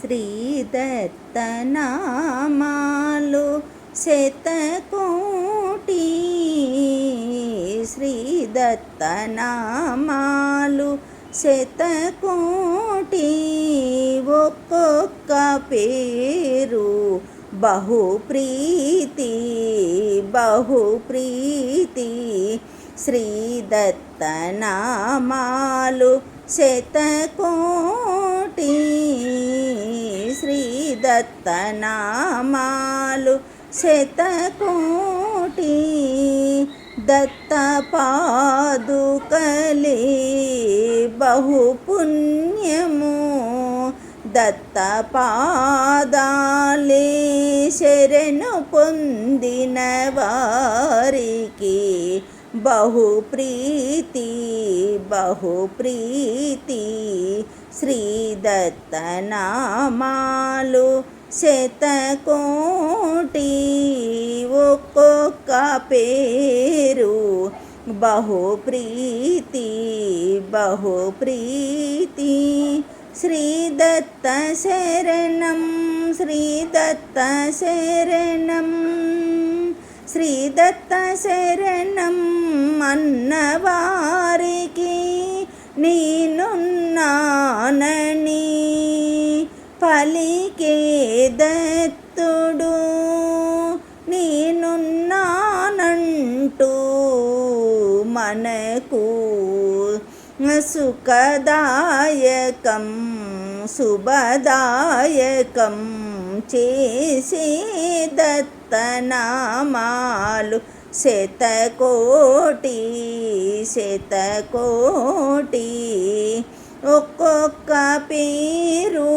శ్రీదత్తనామాలు శతకోటి. శ్రీదత్తనామాలు శతకోటి. ఒక్కొక్క పేరు బహు ప్రీతి బహుప్రీతి బహుప్రీతి. శ్రీదత్తనామాలు శతకోటి. దత్తనామాలు శతకోటి దత్తపాదుకలి బహుపుణ్యము దత్తపాదాలే శరణు పొందిన వారికి బహుప్రీతి బహుప్రీతి శ్రీదత్తనామాలు శతకోటి ఒక్కొక్క పేరు బహుప్రీతి బహుప్రీతి శ్రీదత్త శరణం శ్రీదత్త శరణం శ్రీదత్త శరణం అన్నవారికి నేనున్నానని పలికే దత్తుడు నేనున్నానంటూ మనకు సుఖదాయకం శుభదాయకం చేసే దత్తనామాలు శతకోటి శతకోటి. ఒక్కొక్క పేరు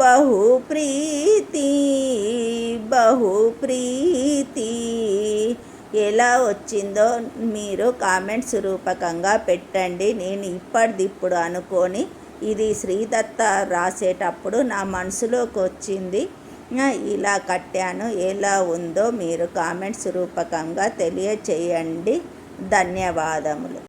బహుప్రీతి బహుప్రీతి. ఎలా వచ్చిందో మీరు కామెంట్స్ రూపకంగా పెట్టండి. నేను ఇప్పటిదిప్పుడు అనుకొని ఇది శ్రీదత్త రాసేటప్పుడు నా మనసులోకి వచ్చింది ఇలా కట్టాను. ఎలా ఉందో మీరు కామెంట్స్ రూపకంగా తెలియచేయండి. ధన్యవాదములు.